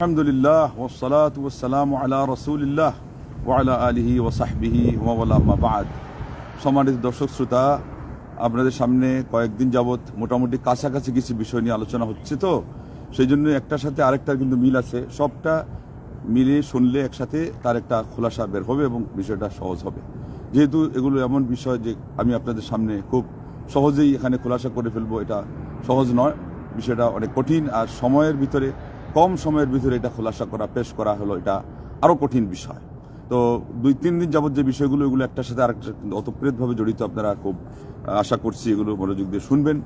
আলহামদুলিল্লাহ ওসালাত ওসালাম আলা রসুলিল্লাহ ওয়ালা আলিহি ওসাহবিহি ওয়াল্লাহ বাদ। সম্মানিত দর্শক শ্রোতা, আপনাদের সামনে কয়েকদিন যাবৎ মোটামুটি কাছাকাছি কিছু বিষয় নিয়ে আলোচনা হচ্ছে তো, সেই জন্য একটার সাথে আরেকটার কিন্তু মিল আছে। সবটা মিলে শুনলে একসাথে তার একটা খোলাসা বের হবে এবং বিষয়টা সহজ হবে। যেহেতু এগুলো এমন বিষয় যে আমি আপনাদের সামনে খুব সহজেই এখানে খোলাসা করে ফেলব, এটা সহজ নয়। বিষয়টা অনেক কঠিন আর সময়ের ভিতরে কম সময়ের ভিতরে এটা খোলাসা করা, পেশ করা হলো, এটা আরও কঠিন বিষয়। তো দুই, তিন দিন যাবত যে বিষয়গুলো, এগুলো একটার সাথে আরেকটা অতপ্রেতভাবে জড়িত আপনারা খুব আশা করছি এগুলো মনোযোগ দিয়ে শুনবেন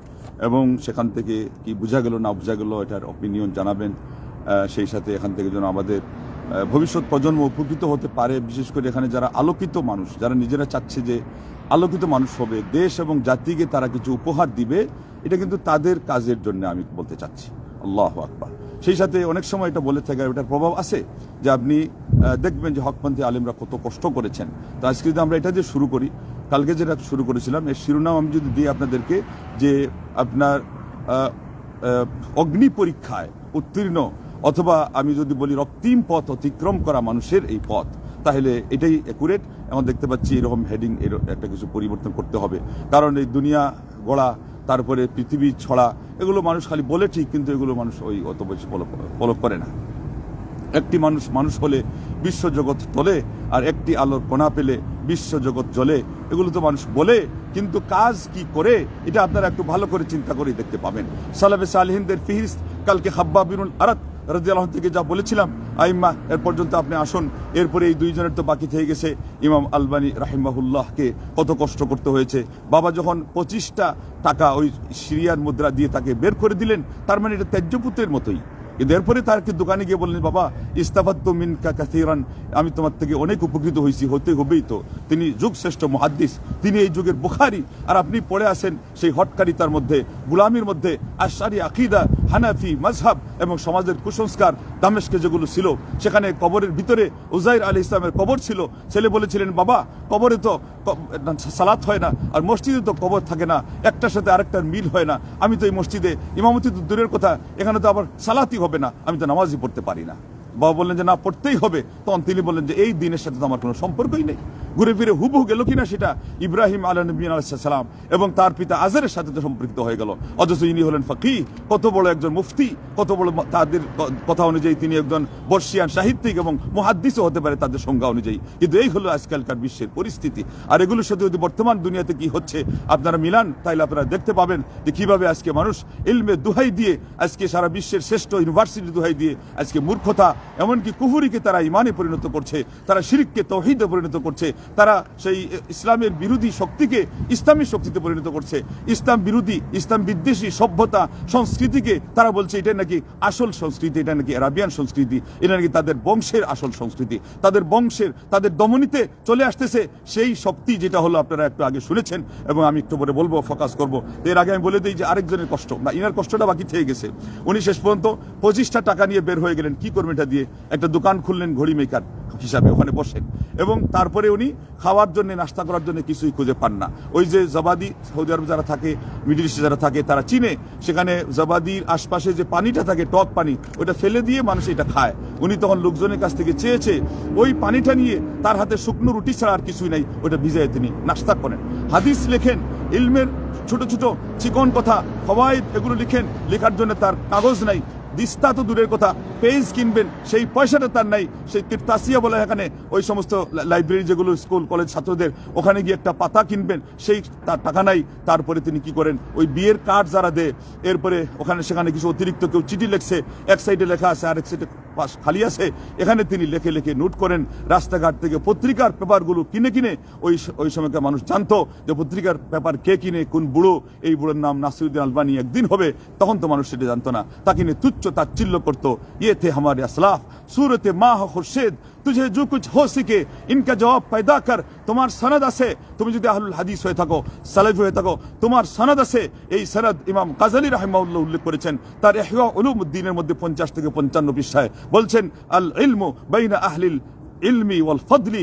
এবং সেখান থেকে কি বোঝা গেল, না বোঝা গেল, এটার অপিনিয়ন জানাবেন। সেই সাথে এখান থেকে যেন আমাদের ভবিষ্যৎ প্রজন্ম উপকৃত হতে পারে। বিশেষ করে এখানে যারা আলোকিত মানুষ, যারা নিজেরা চাচ্ছে যে আলোকিত মানুষ হবে, দেশ এবং জাতিকে তারা কিছু উপহার দিবে, এটা কিন্তু তাদের কাজের জন্য আমি বলতে চাচ্ছি। আল্লাহ আকবার। সেই সাথে অনেক সময় এটা বলে থাকে এটার প্রভাব আছে যে আপনি দেখবেন যে হকপন্থী আলিমরা কত কষ্ট করেছেন। তো আজকে যদি আমরা এটা দিয়ে শুরু করি, কালকে যেটা শুরু করেছিলাম, এর শিরোনাম আমি যদি দিই আপনাদেরকে, যে আপনার অগ্নি পরীক্ষায় উত্তীর্ণ অথবা আমি যদি বলি রক্তিম পথ অতিক্রম করা মানুষের এই পথ, তাহলে এটাই অ্যাকুরেট এবং দেখতে পাচ্ছি এরকম হেডিং এর একটা কিছু পরিবর্তন করতে হবে। কারণ এই দুনিয়া গড়া তারপরে পৃথিবী ছড়া, এগুলো মানুষ খালি বলে ঠিক, কিন্তু এগুলো মানুষ ওই অত বেশি ফলো করে না। একটি মানুষ মানুষ হলে বিশ্বজগৎ তোলে আর একটি আলোর কণা পেলে বিশ্বজগৎ জ্বলে। এগুলো তো মানুষ বলে, কিন্তু কাজ কি করে, এটা আপনারা একটু ভালো করে চিন্তা করে দেখতে পাবেন। সালাবে সালহিনদের ফিহিস কালকে হাব্বা বিরুল আরাত রাজিয়াল্লাহ থেকে যা বলেছিলাম আইম্মা এর পর্যন্ত আপনি আসুন। এরপরে এই দুইজনের তো বাকি থেকে গেছে, ইমাম আলবানি রাহিমাহুল্লাহকে কত কষ্ট করতে হয়েছে। বাবা যখন পঁচিশটা টাকা ওই সিরিয়ার মুদ্রা দিয়ে তাকে বের করে দিলেন, তার মানে এটা ত্যায্যপুত্রের মতোই। কিন্তু এরপরে তারকে দোকানে গিয়ে বললেন, বাবা, ইস্তাফাত্ত মিন কাথিরান আমি তোমার থেকে অনেক উপকৃত হয়েছি, হতে হবেই তো। তিনি যুগ শ্রেষ্ঠ মহাদ্দিস, তিনি এই যুগের বুখারি, আর আপনি পড়ে আসেন সেই হটকারিতার মধ্যে, গুলামির মধ্যে আশারি আকিদা, হানাফি মজহাব এবং সমাজের কুসংস্কার দামেশকে যেগুলো ছিল, সেখানে কবরের ভিতরে উজাইর আলী ইসলামের কবর ছিল। ছেলে বলেছিলেন, বাবা, কবরে তো ক- সালাত হয় না, আর মসজিদে তো কবর থাকে না, একটার সাথে আরেকটার মিল হয় না। আমি তো এই মসজিদে, ইমামতি তো দূরের কথা, এখানে তো আবার সালাতই হবে না, আমি তো নামাজই পড়তে পারি না। বাবা বললেন যে, না, পড়তেই হবে। তখন তিনি বললেন যে, এই দিনের সাথে তো আমার কোনো সম্পর্কই নেই। ঘুরে ফিরে হুবহু গেল কিনা সেটা ইব্রাহিম আলা নবী সালাম এবং তার পিতা আজারের সাথে তো সম্পর্কিত হয়ে গেল। অথচ ইনি হলেন ফকি কত বড় একজন মুফতি, কত বড় তাদের কথা অনুযায়ী তিনি একজন বর্ষিয়ান সাহিত্যিক এবং মহাদ্দিসও হতে পারে তাদের সংজ্ঞা অনুযায়ী। কিন্তু এই হলো আজকালকার বিশ্বের পরিস্থিতি। আর এগুলোর সাথে যদি বর্তমান দুনিয়াতে কি হচ্ছে, আপনারা মিলান, তাইলে আপনারা দেখতে পাবেন যে কীভাবে আজকে মানুষ ইলমে দুহাই দিয়ে, আজকে সারা বিশ্বের শ্রেষ্ঠ ইউনিভার্সিটি দুহাই দিয়ে, আজকে মূর্খতা, এমনকি কুহুরিকে তারা ইমানে পরিণত করছে, তারা শিরিককে তৌহিদে পরিণত করছে তারা সেই ইসলামের বিরোধী শক্তিকে ইসলামী শক্তিতে পরিণত করছে। ইসলাম বিরোধী, ইসলাম বিদ্বেষী সভ্যতা সংস্কৃতিকে তারা বলছে এটা নাকি আসল সংস্কৃতি, এটা নাকি আরাবিয়ান সংস্কৃতি, এটা নাকি তাদের বংশের আসল সংস্কৃতি। তাদের বংশের, তাদের দমনীতে চলে আসতেছে সেই শক্তি যেটা হলো আপনারা একটু আগে শুনেছেন এবং আমি একটু পরে বলব, ফোকাস করব। এর আগে আমি বলে দিই যে আরেকজনের কষ্ট, না, ইনার কষ্টটা বাকি থেকে গেছে। উনি শেষ পর্যন্ত পঁচিশটা টাকা নিয়ে বের হয়ে গেলেন। কি করবেন এটা দিয়ে? একটা দোকান খুললেন ঘড়ি মেকার হিসাবে, ওখানে বসেন। এবং তারপরে উনি খাওয়ার জন্য, নাস্তা করার জন্য কিছুই খুঁজে পান না। ওই যে জবাদি সৌদি আরব যারা থাকে, মিডিল ইস্টে যারা থাকে, তারা চিনে সেখানে জবাদির আশপাশে যে পানিটা থাকে, টক পানি, ওটা ফেলে দিয়ে মানুষ এটা খায়। উনি তখন লোকজনের কাছ থেকে চেয়েছে, ওই পানিটা নিয়ে তার হাতে শুকনো রুটি ছাড়া আর কিছুই নাই, ওটা ভিজায় তিনি, নাস্তা করেন। হাদিস লেখেন, ইলমের ছোট ছোট চিকন কথা ফওয়াইদ এগুলো লিখেন, লেখার জন্য তার কাগজ নাই দিস্তা তো দূরের কথা পেজ কিনবেন, সেই পয়সাটা তার নাই, সেই তিরতাসিয়া বলে এখানে ওই সমস্ত লাইব্রেরি যেগুলো স্কুল কলেজ ছাত্রদের, ওখানে গিয়ে একটা পাতা কিনবেন, সেই তার টাকা নাই, তারপরে তিনি কি করেন, ওই বিয়ের কার্ড যারা দেয়, এরপরে ওখানে সেখানে কিছু অতিরিক্ত কেউ চিঠি লেখছে, এক সাইডে লেখা আছে আর এক সাইডে পাশ খালি আছে, এখানে তিনি লেখে লেখে নোট করেন, রাস্তাঘাট থেকে পত্রিকার পেপারগুলো কিনে কিনে ওই ওই সময়কার মানুষ জানতো যে পত্রিকার পেপার কে কিনে, কোন বুড়ো, এই বুড়োর নাম নাসিরুদ্দিন আলবানি একদিন হবে, তখন তো মানুষ সেটা জানতো না, তাকে নিয়ে তুচ্ছ তাচ্ছিল্য করতো ইয়ে থে हमारे असलाफ सूरत माह खुर्शीद तुझे जो कुछ हो सके इनका जवाब पैदा कर তোমার সনদ আছে তুমি যদি আহলুল হাদিস হয়ে থাকো সালেফ হয়ে থাকো তোমার সনদ আছে এই সনদ ইমাম গাজালি রাহিমাউল্লাহ উল্লেখ করেছেন তার ইহয়া উলুমুদ্দিনের মধ্যে পঞ্চাশ থেকে পঞ্চান্ন পৃষ্ঠায় বলছেন আল ইলমু বাইনা আহলিল ইলমি ওয়াল ফদলি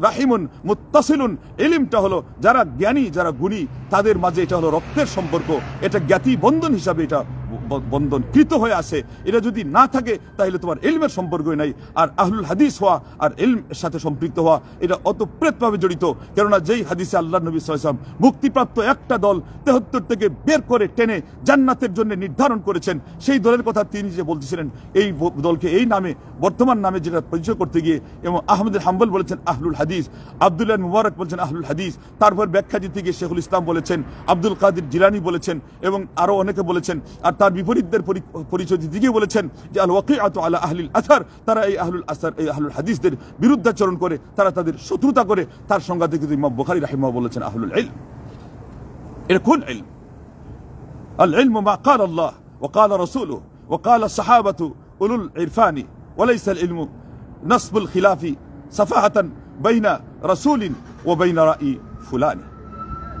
রাহিমুন মুত্তাসিলুন ইলিমটা হলো যারা জ্ঞানী যারা গুণী তাদের মাঝে এটা হলো রক্তের সম্পর্ক এটা জ্ঞাতি বন্ধন হিসাবে এটা ব- বন্ধন কৃত হয়ে আসে। এটা যদি না থাকে, তাহলে তোমার এলমের সম্পর্কই নাই। আর আহলুল হাদিস হওয়া আর এলম সাথে সম্পৃক্ত হওয়া, এটা অতপ্রেতভাবে জড়িত। কেননা যেই হাদিসে আল্লাহ নবী সাল্লাম মুক্তিপ্রাপ্ত একটা দল তেহত্তর থেকে বের করে টেনে জান্নাতের জন্য নির্ধারণ করেছেন, সেই দলের কথা তিনি যে বলতেছিলেন, এই দলকে এই নামে, বর্তমান নামে যেটা পরিচয় করতে গিয়ে, এবং আহমদুল হাম্বল বলেছেন আহলুল হাদিস, আবদুল্লাহ মুবারক বলছেন আহলুল হাদিস, তারপর ব্যাখ্যা দিতে গিয়ে শেখুল ইসলাম বলেছেন, আব্দুল কাদির জিলানি বলেছেন, এবং আরও অনেকে বলেছেন, আর তার বিপরীতদের পরি- পরিচয় দিতে গিয়ে বলেছেন যে আল ওয়াকিআতু আলা আহলিল আসার তারা এই আহলুল আসার এই আহলুল হাদিসদের বিরুদ্ধাচরণ করে তারা তাদের শত্রুতা করে তার সংজ্ঞা থেকে ইমাম বুখারী রাহিমাহ বলেছেন আহলুল ইলম এটা কোন ইলম العلم ما قال الله وقال رسوله وقال الصحابة أولو العرفان وليس العلم نصب الخلاف صفاحة بين رسول وبين رأي فلان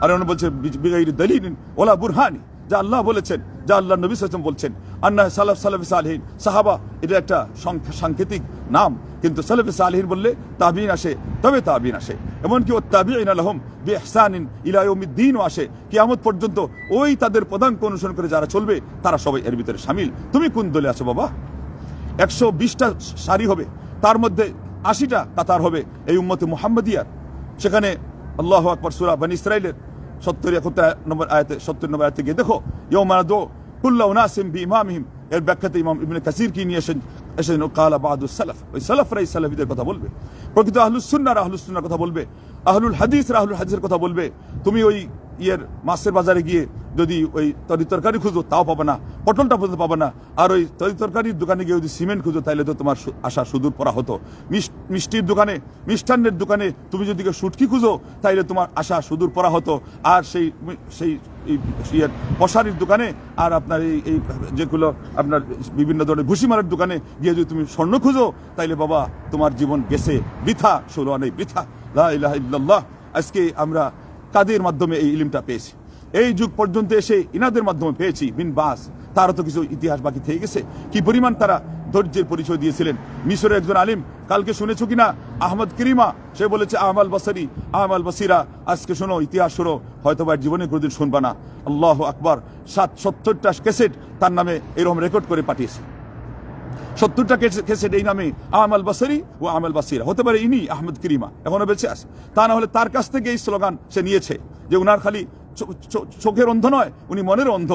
আর অন্য বলছে বিগাইর দলিল ওলা বুরহানি যা আল্লাহ বলেছেন, যা আল্লাহ নবী সাল্লাম বলছেন। আন্না সালাফ সালাফি সালহীন। সাহাবা, এটা একটা সাংকেতিক নাম। কিন্তু সালাফি সালহীন বললে তাবিন আসে, তবে তাবিন আসে। এমনকি ও তাবিন আলহম বি ইহসানিন ইলা ইয়াউমিদ্দিনও আসে। কিয়ামত পর্যন্ত ওই তাদের পদাঙ্ক অনুসরণ করে যারা চলবে, তারা সবাই এর ভিতরে সামিল। তুমি কোন দলে আছো বাবা? একশো বিশটা সারি হবে। তার মধ্যে আশিটা কাতার হবে। এই উম্মতে মোহাম্মদিয়ার। সেখানে আল্লাহ আকবর সুরা বান ইসরাইলের সত্তর একাত্তর নম্বর আয়তে, সত্তর নম্বর আয়তে গিয়ে দেখো ইয়মানা দো কুল্লা উনাসিম বি ইমামিহিম এর ব্যাখ্যাতে ইমাম ইবনে কাসির কি নিয়ে এসেন এসেছেন, কালা বাহাদুর সালাফ। ওই সালাফরাই সালাফিদের কথা বলবে। প্রকৃত আহলুস সুন্না রাহুল সুন্নার কথা বলবে। আহলুল হাদিস রাহুল হাদিসের কথা বলবে। তুমি ওই ইয়ের মাছের বাজারে গিয়ে যদি ওই তরি তরকারি খুঁজো, তাও পাবে না। পটলটা পর্যন্ত পাবে না। আর ওই তরি তরকারির দোকানে গিয়ে যদি সিমেন্ট খুঁজো তাহলে তো তোমার আশা সুদূর পড়া হতো। মিষ্টির দোকানে, মিষ্টান্নের দোকানে তুমি যদি কেউ সুটকি খুঁজো, তাইলে তোমার আশা সুদূর পড়া হতো। আর সেই সেই ইয়ের মশারির দোকানে, আর আপনার এই এই যেগুলো আপনার বিভিন্ন ধরনের ভুসিমারের দোকানে গিয়ে যদি তুমি স্বর্ণ খুঁজো, তাইলে বাবা, তোমার জীবন গেছে বৃথা। ষোলো আনে বৃথা। লা ইলাহা আজকে আমরা কাদের মাধ্যমে এই ইলিমটা পেয়েছি? এই যুগ পর্যন্ত এসে ইনাদের মাধ্যমে পেয়েছি। বিন বাস, তারও তো কিছু ইতিহাস বাকি থেকে গেছে। কি পরিমাণ তারা ধৈর্যের পরিচয় দিয়েছিলেন? মিশরের একজন আলিম, কালকে শুনেছো কিনা? আহমদ করিমা, সে বলেছে, আমাল বাসারি, আমাল বাসিরা, আজকে শোনো, ইতিহাস শোনো হয়তো বা জীবনে কোনোদিন শুনবা না। আল্লাহ আকবার সাত সত্তরটা ক্যাসেট তার নামে এরকম রেকর্ড করে পাঠিয়েছে। সত্তরটা কেসেট এই নামে আমাল বাসারি ও আমাল বাসিরা। হতে পারে ইনি, আহমদ করিমা। এখনও বেঁচে আছে। তা না হলে তার কাছ থেকে এই স্লোগান সে নিয়েছে, যে উনার খালি চোখের অন্ধ নয়, উনি মনের অন্ধ।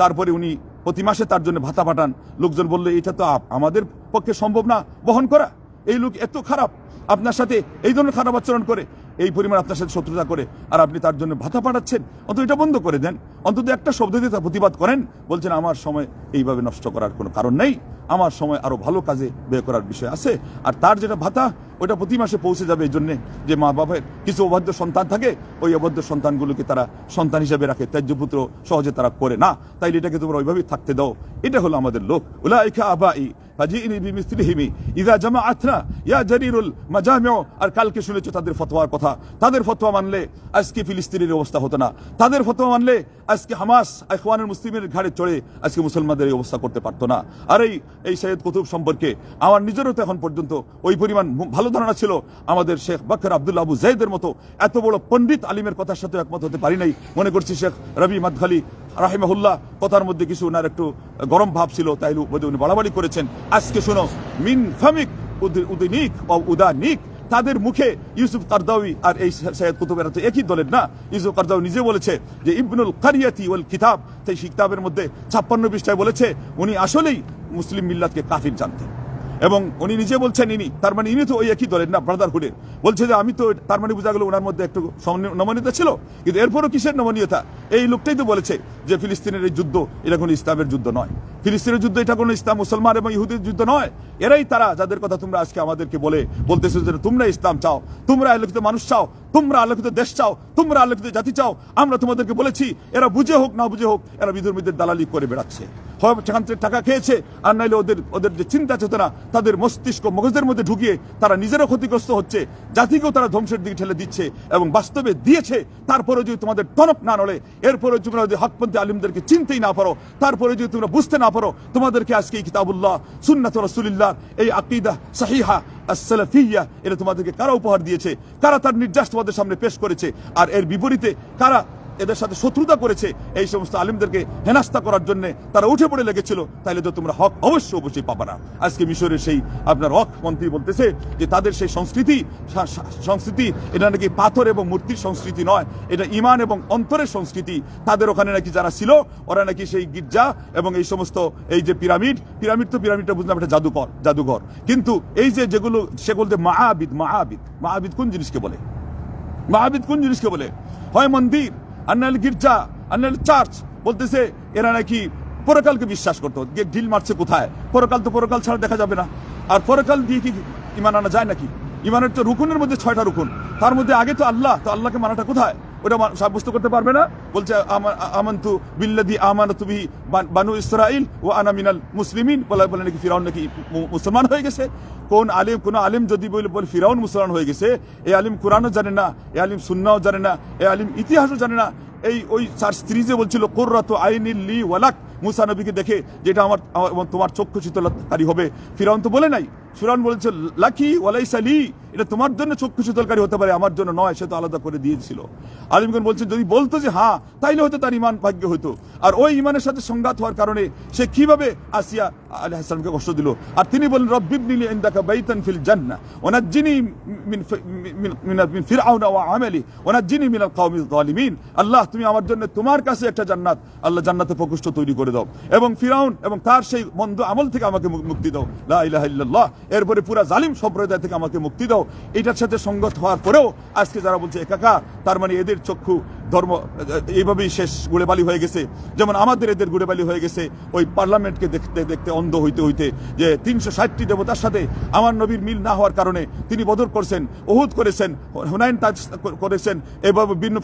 তারপরে উনি প্রতি মাসে তার জন্য ভাতা পাঠান। লোকজন বললে, এটা তো আমাদের পক্ষে সম্ভব না, বহন করা। এই লোক এত খারাপ। আপনার সাথে এই ধরনের খারাপ আচরণ করে। এই পরিমাণ আপনার সাথে শত্রুতা করে, আর আপনি তার জন্য ভাতা পাঠাচ্ছেন, অন্তত এটা বন্ধ করে দেন। অন্তত একটা শব্দ দিয়ে তার প্রতিবাদ করেন, বলছেন, আমার সময় এইভাবে নষ্ট করার কোনো কারণ নেই। আমার সময় আরও ভালো কাজে ব্যয় করার বিষয় আছে। আর তার যেটা ভাতা, ওটা প্রতি মাসে পৌঁছে যাবে এই জন্যে যে মা বাবার কিছু অবাধ্য সন্তান থাকে, ওই অবাধ্য সন্তানগুলোকে তারা সন্তান হিসেবে রাখে। ত্যায্য পুত্র সহজে তারা করে না। তাইলে এটাকে তোমরা ওইভাবেই থাকতে দাও। এটা হলো আমাদের লোক। উলাইকা আবাই ফাজিনি বিমিসলিহিমি ইদা জামাআতনা। ইয়া জারিরুল মাজামিউ। আর কালকে শুনেছো তাদের ফতোয়ার কথা। তাদের ফতোয়া মানলে আজকে ফিলিস্তিনের অবস্থা হতো না। তাদের ফতোয়া মানলে আজকে হামাস, ইখওয়ানুল মুসলিমের ঘাড়ে চড়ে আজকে মুসলমানদের এই অবস্থা করতে পারতো না। আর এই এই সৈয়দ কুতুব সম্পর্কে আমার নিজেরও তো এখন পর্যন্ত ওই পরিমাণ ভালো ধারণা ছিল। আমাদের শেখ বাকর আব্দুল্লাহ আবু জাইদের মতো এত বড় পণ্ডিত আলিমের কথার সাথে একমত হতে পারি নাই। মনে করছি শেখ রবি মাদখালি রাহিমাহুল্লাহ কথার মধ্যে কিছু ওনার একটু গরম ভাব ছিল তাই উনি বাড়াবাড়ি করেছেন। আজকে শোনো, মিন ফামিক উদিনিক ও উদানিক তাদের মুখে ইউসুফ কারদাউই আর এই সৈয়দ কুতুবেরা তো একই দলের না। ইউসুফ কারদাউ নিজে বলেছে যে ইবনুল কারিয়াতি ওল কিতাব, সেই কিতাবের মধ্যে ছাপ্পান্ন পৃষ্ঠায় বলেছে, উনি আসলেই মুসলিম মিল্লাতকে কাফির জানতেন। এবং উনি নিজে বলছেন, ইনি, তার মানে ইনি তো ওই একই দলের, না ব্রাদারহুডের বলছে যে, আমি তো তার মানে বোঝা গেল ওনার মধ্যে একটু নমনীয়তা ছিল। কিন্তু এরপরও কিসের নমনীয়তা? এই লোকটাই তো বলেছে যে, ফিলিস্তিনের এই যুদ্ধ, এটা কোনো ইসলামের যুদ্ধ নয়। ফিলিস্তিনের যুদ্ধ এটা কোনো ইসলাম, মুসলমান এবং ইহুদের যুদ্ধ নয়। এরাই তারা যাদের কথা তোমরা আজকে আমাদেরকে বলে, বলতেছো যে, তোমরা ইসলাম চাও, তোমরা আলোকিত মানুষ চাও তোমরা আলোকিত দেশ চাও, তোমরা আলোকিত জাতি চাও, আমরা তোমাদেরকে বলেছি, এরা বুঝে হোক, না বুঝে হোক, এরা বিধর্মীদের দালালি করে বেড়াচ্ছে। টাকা খেয়েছে, আর নাইলে ওদের ওদের যে চিন্তা চেতনা, তাদের মস্তিষ্ক মগজের মধ্যে ঢুকিয়ে তারা নিজেরও ক্ষতিগ্রস্ত হচ্ছে, জাতিকেও তারা ধ্বংসের দিকে ঠেলে দিচ্ছে এবং বাস্তবে দিয়েছে। তারপরে যদি তোমাদের টনক না নড়ে এরপরে তোমরা যদি হকপন্থী আলিমদেরকে চিনতেই না পারো তারপরে যদি তোমরা বুঝতে না পারো, তোমাদেরকে আজকে এই কিতাবুল্লাহ, সুন্নাত রসুলিল্লাহ, এই আকিদা সাহিহা আসসালাফিয়া এটা তোমাদেরকে কারা উপহার দিয়েছে? কারা তার নির্যাস তোমাদের সামনে পেশ করেছে? আর এর বিপরীতে কারা এদের সাথে শত্রুতা করেছে এই সমস্ত আলিমদেরকে হেনাস্তা করার জন্য তারা উঠে পড়ে লেগেছিল। তাইলে তো তোমরা হক অবশ্যই অবশ্যই পাবা না। আজকে মিশরের সেই আপনার হক মন্ত্রী বলতেছে যে তাদের সেই সংস্কৃতি, সা- সা- সংস্কৃতি, এটা নাকি পাথর এবং মূর্তির সংস্কৃতি নয়, এটা ইমান এবং অন্তরের সংস্কৃতি। তাদের ওখানে নাকি যারা ছিল, ওরা নাকি সেই গির্জা এবং এই সমস্ত এই যে পিরামিড পিরামিড তো পিরামিডটা বুঝলাম একটা জাদুকর, জাদুঘর। কিন্তু এই যে যেগুলো সেগুলো মাহাবিদ মাহাবিদ মাহাবিদ কোন জিনিসকে বলে? মাহাবিদ কোন জিনিসকে বলে? হয় মন্দির। আর নাহলে গির্জা, আন্নাল চার্চ বলতেছে, এরা নাকি পরকালকে বিশ্বাস করতো। ঢিল মারছে কোথায়? পরকাল তো পরকাল ছাড়া দেখা যাবে না। আর পরকাল দিয়ে কি ইমান আনা যায় নাকি? ইমানের তো রুকুনের মধ্যে ছয়টা রুকুন। তার মধ্যে আগে তো আল্লাহ, তো আল্লাহকে মানাটা কোথায়? ওটা সাব্যস্ত করতে পারবে না। বলছে, আমা- আমন্তু বিল্লাদি আমান তুমি বানু ইসরাইল ও আনা মিনাল মুসলিমিন। বলে বলে নাকি ফিরাউন নাকি মুসলমান হয়ে গেছে। কোন আলিম কোন আলিম যদি বলে ফিরাউন মুসলমান হয়ে গেছে এই আলিম কোরআনও জানে না, এ আলিম সুন্নাও জানে না, এ আলিম ইতিহাসও জানে না, এই ওই চার স্ত্রী যে বলছিল, কোর্রাত আইনিল লি ওয়ালাক মুসা নবীকে দেখে, যেটা আমার আমার- তোমার চক্ষু শীতলকারী হবে। ফিরাউন তো বলে নাই। ফিরাউন বলেছে, লাকি ওয়ালাইসালি এটা তোমার জন্য চক্ষু শীতলকারী হতে পারে, আমার জন্য নয়, সে তো আলাদা করে দিয়েছিল। আলিমগণ বলছেন যদি বলতো যে হ্যাঁ তাইলে হয়তো তার ইমান ভাগ্য হতো আর ওই ইমানের সাথে সংঘাত হওয়ার কারণে সে কীভাবে আসিয়া আলী হাসানকে কষ্ট দিল? আর তিনি বলেন রব্বিবনিলি ইনদাকা বাইতান ফিল ওয়ানাজ্জিনি মিন ফি- মিন মিন ফিরআউন ওয়া আমালি। ওয়ানাজ্জিনি মিনাল কওমিজ যালিমিন। আল্লাহ, তুমি আমার জন্য তোমার কাছে একটা জান্নাত। আল্লাহ জান্নাতে প্রকোষ্ঠ তৈরি করে দাও। এবং ফিরাউন এবং তার সেই মন্দ আমল থেকে আমাকে মুক্তি দাও। লা ইলাহা ইল্লাল্লাহ। এরপরে পুরা জালিম সম্প্রদায় থেকে আমাকে মুক্তি দাও। এটার সাথে সঙ্গত হওয়ার পরেও আজকে যারা বলছে একাকা তার মানে এদের চক্ষু ধর্ম, এইভাবেই শেষ গুড়েবালি হয়ে গেছে। যেমন আমাদের এদের গুড়েবালি হয়ে গেছে, ওই পার্লামেন্টকে দেখতে দেখতে অন্ধ হইতে হইতে যে তিনশো ষাটটি দেবতার সাথে আমার নবীর মিল না হওয়ার কারণে তিনি বদর করছেন ওহুদ করেছেন, হুনাইন তাজ করেছেন, এভাবে ভিন্ন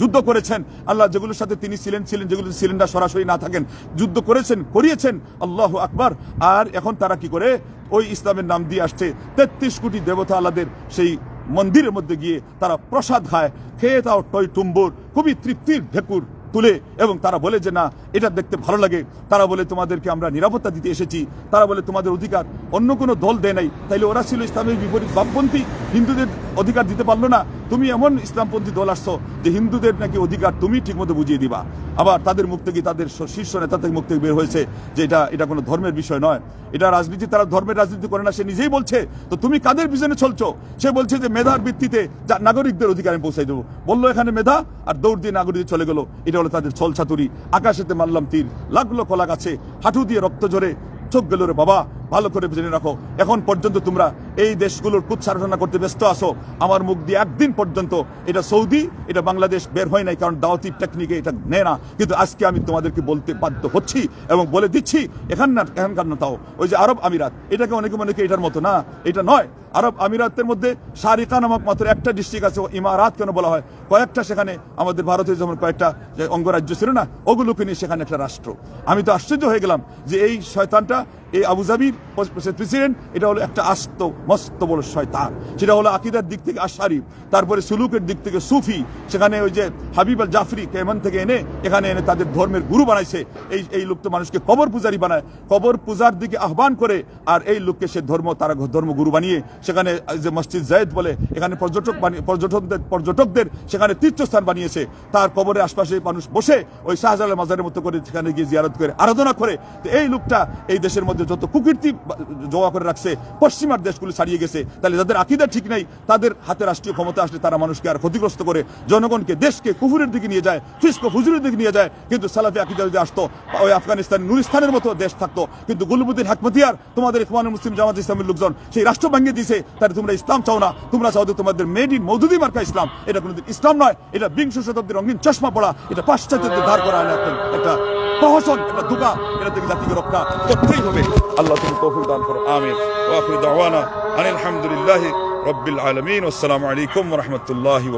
যুদ্ধ করেছেন। আল্লাহ যেগুলোর সাথে তিনি ছিলেন ছিলেন যেগুলো ছিলেন না সরাসরি না থাকেন, যুদ্ধ করেছেন, করিয়েছেন, আল্লাহ আকবার। আর এখন তারা কি করে? ওই ইসলামের নাম দিয়ে আসছে, তেত্রিশ কোটি দেবতা আল্লাদের সেই মন্দিরের মধ্যে গিয়ে তারা প্রসাদ খায়, খেয়ে তাও টই টুম্বুর, খুবই তৃপ্তির ঢেকুর তুলে এবং তারা বলে যে, না, এটা দেখতে ভালো লাগে। তারা বলে, তোমাদেরকে আমরা নিরাপত্তা দিতে এসেছি। তারা বলে, তোমাদের অধিকার, অন্য কোনো দল দেয় নাই। তাইলে ওরা ছিল ইসলামের বিপরীত বামপন্থী, হিন্দুদের অধিকার দিতে পারল না। তুমি এমন ইসলামপন্থী দল আসছো যে হিন্দুদের নাকি অধিকার তুমি ঠিকমতো বুঝিয়ে দিবা। আবার তাদের মুখ থেকে তাদের শীর্ষ নেতা থেকে মুখ থেকে বের হয়েছে যে এটা এটা কোনো ধর্মের বিষয় নয়। এটা রাজনীতি, তারা ধর্মের রাজনীতি করে না, সে নিজেই বলছে। তো তুমি কাদের পিছনে চলছো? সে বলছে যে মেধার ভিত্তিতে যা নাগরিকদের অধিকার আমি পৌঁছাই দেবো। বলল এখানে মেধা আর দৌড় দিয়ে নাগরিক চলে গেলো। এটা হলো তাদের ছলছাতুরি। আকাশেতে মারলাম তীর। লাগল কলা গাছে হাঁটু দিয়ে রক্ত জোরে চোখ গেল রে বাবা। ভালো করে জেনে রাখো। এখন পর্যন্ত তোমরা এই দেশগুলোর কুৎসারণা করতে ব্যস্ত আসো আমার মুখ দিয়ে একদিন পর্যন্ত এটা সৌদি, এটা বাংলাদেশ বের হয় নাই, কারণ দাওয়াতি টেকনিকে এটা নেয় না। কিন্তু আজকে আমি তোমাদেরকে বলতে বাধ্য হচ্ছি এবং বলে দিচ্ছি, এখানকার এখানকার না তাও, ওই যে আরব আমিরাত। এটাকে অনেকে মনে এটার মতো না, এটা নয়। আরব আমিরাতের মধ্যে শারিকা নামক মাত্র একটা ডিস্ট্রিক্ট আছে, ইমারাত কেন বলা হয়? কয়েকটা সেখানে আমাদের ভারতের যেমন কয়েকটা অঙ্গরাজ্য ছিল না, ওগুলোকে নিয়ে সেখানে একটা রাষ্ট্র। আমি তো আশ্চর্য হয়ে গেলাম যে এই শয়তানটা এই আবুজাবির প্রেসিডেন্ট এটা হলো একটা আস্ত, মস্ত বড় শয়তান। সেটা হলো আকিদার দিক থেকে আশারি, তারপরে সুলুকের দিক থেকে সুফি, সেখানে ওই যে হাবিব আল জাফরি কেমন থেকে এনে, এখানে এনে তাদের ধর্মের গুরু বানাইছে। এই এই লোক তো মানুষকে কবর পূজারি বানায়, কবর পূজার দিকে আহ্বান করে, আর এই লোককে সে ধর্ম, তারা ধর্ম গুরু বানিয়ে, সেখানে যে মসজিদ জায়দ বলে, এখানে পর্যটক বানিয়ে পর্যটকদের পর্যটকদের সেখানে তীর্থস্থান বানিয়েছে। তার কবরের আশপাশে মানুষ বসে, ওই শাহজালাল মাজারের মতো করে সেখানে গিয়ে জিয়ারত করে, আরাধনা করে। তো এই লোকটা এই দেশের মধ্যে যত কুকীর্তি জমা করে রাখছে, পশ্চিমার দেশগুলো ছাড়িয়ে গেছে, তাহলে যাদের আকিদা ঠিক নেই, তাদের হাতে রাষ্ট্রীয় ক্ষমতা আসলে তারা মানুষকে আর ক্ষতিগ্রস্ত করে জনগণকে দেশকে কুফুরের দিকে নিয়ে যায়, ফিসকো ফুজুরের দিকে নিয়ে যায়। কিন্তু সালাফি আকিদা যদি আসতো, ওই আফগানিস্তান নুরিস্তানের মতো দেশ থাকতো। কিন্তু গুলবুদ্দিন হাকমতিয়ার, তোমাদের ইসমানুল মুসলিম জামাত ইসলামের লোকজন, সেই রাষ্ট্র ভাঙিয়ে দিয়েছে, তাহলে তোমরা ইসলাম চাও না। তোমরা চাও তোমাদের মেড ইন মৌদুদি মার্কা ইসলাম। এটা কোনোদিন ইসলাম নয়, এটা বিংশ শতাব্দীর রঙিন চশমা পড়া, এটা পাশ্চাত্যদের ধার করা একটা প্রহসন এটা দুকা এটা থেকে জাতিকে রক্ষা করতেই হবে। আল্লাহ তুমি তৌফিক দান করো। আমিন। ওয়া আখিরু দাওয়ানা আনিল হামদুলিল্লাহ রব্বিল আলমিন। আসসালামু আলাইকুম রহমতুল্লাহি